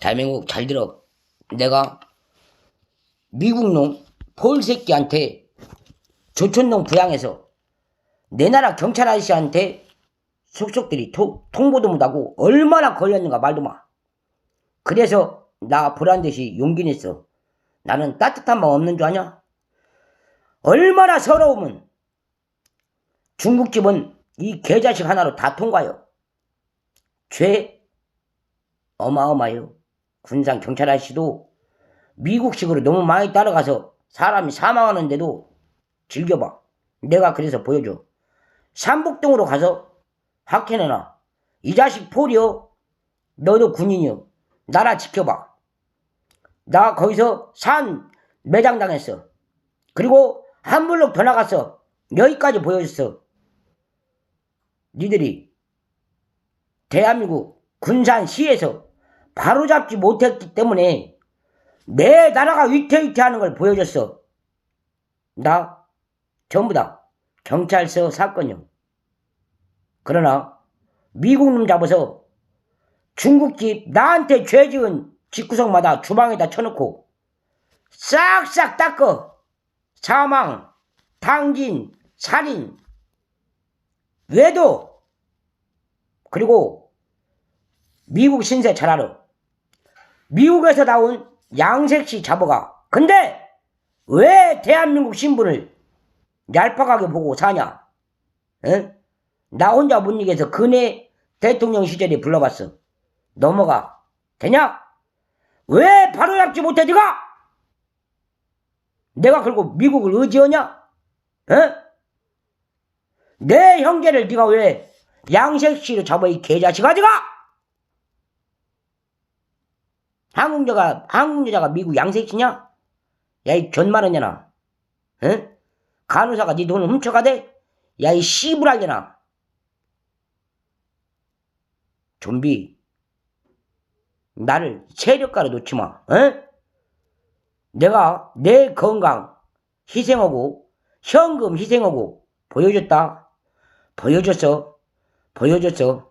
대한민국 잘 들어. 내가 미국 놈 폴새끼한테 조촌농 부양해서 내 나라 경찰 아저씨한테 속속들이 토- 통보도 못하고 얼마나 걸렸는가 말도 마. 그래서 나 보란 듯이 용기 냈어. 나는 따뜻한 마음 없는 줄 아냐? 얼마나 서러우면 중국집은 이 개자식 하나로 다 통과요. 죄 어마어마해요. 군산 경찰 아저씨도 미국식으로 너무 많이 따라가서 사람이 사망하는데도 즐겨봐. 내가 그래서 보여줘. 삼북동으로 가서 학해내놔. 이 자식 폴이요. 너도 군인이요. 나라 지켜봐. 나 거기서 산 매장 당했어. 그리고 한 블록 더 나갔어. 여기까지 보여줬어. 니들이 대한민국 군산시에서 바로잡지 못했기 때문에 내 나라가 위태위태하는 걸 보여줬어. 나 전부 다 경찰서 사건이요. 그러나 미국 놈 잡아서 중국집 나한테 죄 지은 집구석마다 주방에다 쳐놓고 싹싹 닦어 사망, 당진, 살인, 외도 그리고 미국 신세 잘 알아. 미국에서 나온 양색씨 잡아가. 근데 왜 대한민국 신분을 얄팍하게 보고 사냐? 응? 나 혼자 못 이겨서 근해 대통령 시절에 불러봤어. 넘어가. 되냐? 왜 바로 잡지 못해, 네가? 내가 그리고 미국을 의지하냐? 응? 내 형제를 네가 왜 양색씨로 잡아 이 개자식아 네가? 한국 여자가 한국 여자가 미국 양색씨냐? 야이 견마르냐나? 응? 간호사가 네 돈을 훔쳐가대? 야 이 씨부랄려나? 좀비 나를 체력가로 놓지 마. 응? 내가 내 건강 희생하고 현금 희생하고 보여줬다. 보여줬어. 보여줬어.